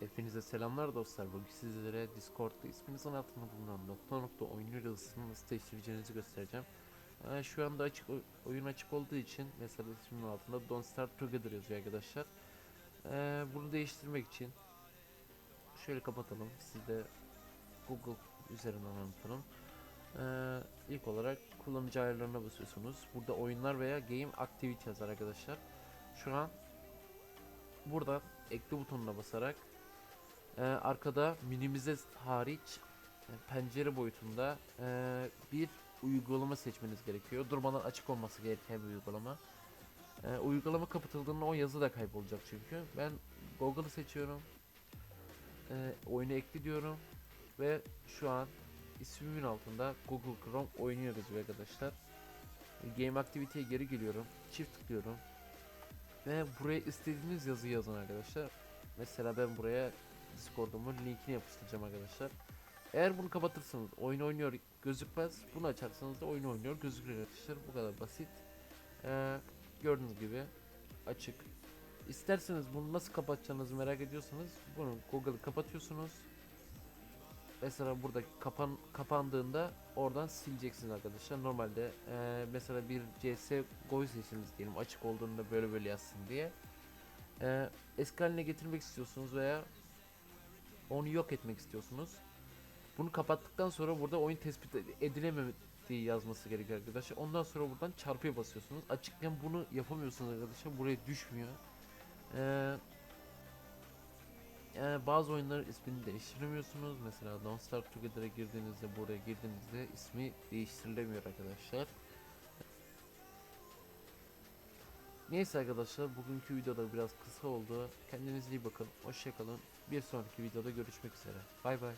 Hepinize selamlar dostlar. Bugün sizlere Discord'da isminizin altında bulunan nokta nokta oyun yıldızını nasıl göstereceğim. Ee, şu anda açık oy- oyun açık olduğu için mesela ismimin altında Don't Start Together yazıyor arkadaşlar. Ee, bunu değiştirmek için şöyle kapatalım. Siz de Google üzerinden anlatalım. Ee, ilk olarak kullanıcı ayarlarına basıyorsunuz. Burada oyunlar veya Game Activity yazar arkadaşlar. Şu an burada ekle butonuna basarak ee, arkada minimize hariç e, pencere boyutunda e, bir uygulama seçmeniz gerekiyor. Durmadan açık olması gereken bir uygulama. E, uygulama kapatıldığında o yazı da kaybolacak çünkü. Ben Google'ı seçiyorum. E, oyunu ekle diyorum. Ve şu an ismimin altında Google Chrome oynuyor yazıyor arkadaşlar. Game Activity'ye geri geliyorum. Çift tıklıyorum. Ve buraya istediğiniz yazıyı yazın arkadaşlar. Mesela ben buraya Discord'umun linkini yapıştıracağım arkadaşlar. Eğer bunu kapatırsanız oyun oynuyor gözükmez. Bunu açarsanız da oyun oynuyor gözükür arkadaşlar. Bu kadar basit. Ee, gördüğünüz gibi açık. İsterseniz bunu nasıl kapatacağınızı merak ediyorsanız bunu Google'ı kapatıyorsunuz. Mesela burada kapan kapandığında oradan sileceksiniz arkadaşlar. Normalde ee, mesela bir CS GO seçtiniz diyelim açık olduğunda böyle böyle yazsın diye. Ee, eski haline getirmek istiyorsunuz veya onu yok etmek istiyorsunuz. Bunu kapattıktan sonra burada oyun tespit edilemediği yazması gerekiyor arkadaşlar. Ondan sonra buradan çarpıya basıyorsunuz. Açıkken bunu yapamıyorsunuz arkadaşlar. Buraya düşmüyor. Ee, yani bazı oyunların ismini değiştiremiyorsunuz. Mesela Don't Start Together'a girdiğinizde buraya girdiğinizde ismi değiştirilemiyor arkadaşlar. Neyse arkadaşlar bugünkü videoda biraz kısa oldu. Kendinize iyi bakın. Hoşçakalın. Bir sonraki videoda görüşmek üzere. Bay bay.